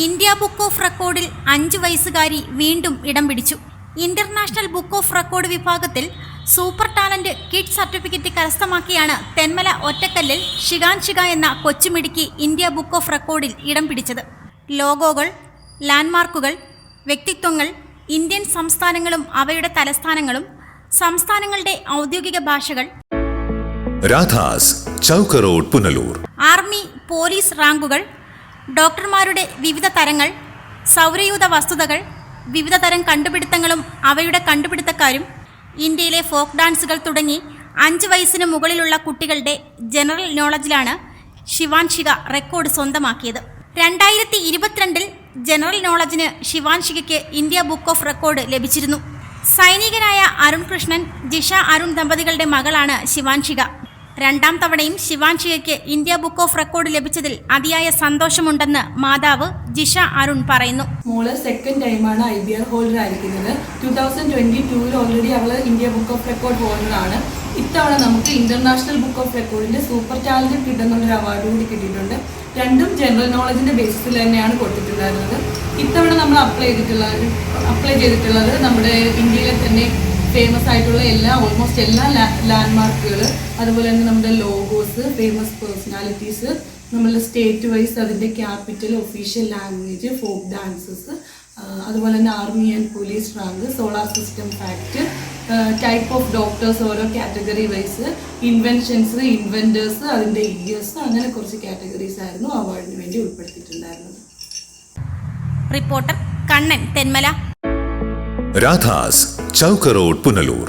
India book of റെക്കോർഡിൽ അഞ്ച് വയസ്സുകാരി വീണ്ടും ഇടം പിടിച്ചു. ഇന്റർനാഷണൽ ബുക്ക് ഓഫ് റെക്കോർഡ് വിഭാഗത്തിൽ സൂപ്പർ ടാലന്റ് കിഡ് സർട്ടിഫിക്കറ്റ് കരസ്ഥമാക്കിയാണ് തെന്മല ഒറ്റക്കല്ലിൽ ഷിഗാൻ ഷിഗ എന്ന കൊച്ചുമിടുക്കി ഇന്ത്യ ബുക്ക് ഓഫ് റെക്കോർഡിൽ ഇടം പിടിച്ചത്. ലോഗോകൾ ലാൻഡ്മാർക്കുകൾ വ്യക്തിത്വങ്ങൾ ഇന്ത്യൻ സംസ്ഥാനങ്ങളും അവയുടെ തലസ്ഥാനങ്ങളും സംസ്ഥാനങ്ങളുടെ ഔദ്യോഗിക ഭാഷകൾ. Radhas Chowka road Punalur. Army police റാങ്കുകൾ ഡോക്ടർമാരുടെ വിവിധ തരങ്ങൾ സൗരയൂഥ വസ്തുതകൾ വിവിധ തരം കണ്ടുപിടുത്തങ്ങളും അവയുടെ കണ്ടുപിടുത്തക്കാരും ഇന്ത്യയിലെ ഫോക്ക് ഡാൻസുകൾ തുടങ്ങി അഞ്ച് വയസ്സിന് മുകളിലുള്ള കുട്ടികളുടെ ജനറൽ നോളജിലാണ് ശിവാൻഷിക റെക്കോർഡ് സ്വന്തമാക്കിയത്. രണ്ടായിരത്തി ഇരുപത്തിരണ്ടിൽ ജനറൽ നോളജിന് ശിവാൻഷികയ്ക്ക് ഇന്ത്യ ബുക്ക് ഓഫ് റെക്കോർഡ് ലഭിച്ചിരുന്നു. സൈനികനായ അരുൺ കൃഷ്ണൻ ജിഷ അരുൺ ദമ്പതികളുടെ മകളാണ് ശിവാൻഷിക രണ്ടാം തവണയും ശിവാൻഷികയ്ക്ക് ഇന്ത്യ ബുക്ക് ഓഫ് റെക്കോർഡ് ലഭിച്ചതിൽ അതിയായ സന്തോഷമുണ്ടെന്ന് മാതാവ് ജിഷ അരുൺ പറയുന്നു. മോൾ സെക്കൻഡ് ടൈമാണ് ഐ ബി ആർ ഹോൾഡർ ആയിരിക്കുന്നത്. ടൂ തൗസൻഡ് ട്വന്റി ടൂവിൽ ഓൾറെഡി അവൾ ഇന്ത്യ ബുക്ക് ഓഫ് റെക്കോർഡ് ഹോൾഡറാണ് ഇത്തവണ നമുക്ക് ഇന്റർനാഷണൽ ബുക്ക് ഓഫ് റെക്കോർഡിന്റെ സൂപ്പർ ടാലന്റ് കിട്ടുന്നുള്ളൊരു അവാർഡ് കൂടി കിട്ടിയിട്ടുണ്ട്. രണ്ടും ജനറൽ നോളജിന്റെ ബേസിൽ തന്നെയാണ് കൊടുത്തിട്ടുണ്ടായിരുന്നത്. ഇത്തവണ നമ്മൾ അപ്ലൈ ചെയ്തിട്ടുള്ളത് അപ്ലൈ ചെയ്തിട്ടുള്ളത് നമ്മുടെ ഇന്ത്യയിലെ തന്നെ ഫേമസ് ആയിട്ടുള്ള എല്ലാ ഓൾമോസ്റ്റ് എല്ലാ ലാൻഡ്മാർക്കുകൾ അതുപോലെ തന്നെ നമ്മുടെ ലോഗോസ് ഫേമസ് പേഴ്സണാലിറ്റീസ് നമ്മളുടെ സ്റ്റേറ്റ് വൈസ് അതിന്റെ capital official language folk dances അതുപോലെ തന്നെ army and police rank solar system fact type of doctors ഓരോ കാറ്റഗറി വൈസ് ഇൻവെൻഷൻസ് ഇൻവെന്റേഴ്സ് അതിന്റെ ഇയേഴ്സ് അങ്ങനെ കുറച്ച് കാറ്റഗറീസ് ആയിരുന്നു അവാർഡിന് വേണ്ടി ഉൾപ്പെടുത്തിയിട്ടുണ്ടായിരുന്നത്. റിപ്പോർട്ടർ കണ്ണൻ തെന്മല. രാധാസ് ചൗക്കറോഡ് പുനലൂർ.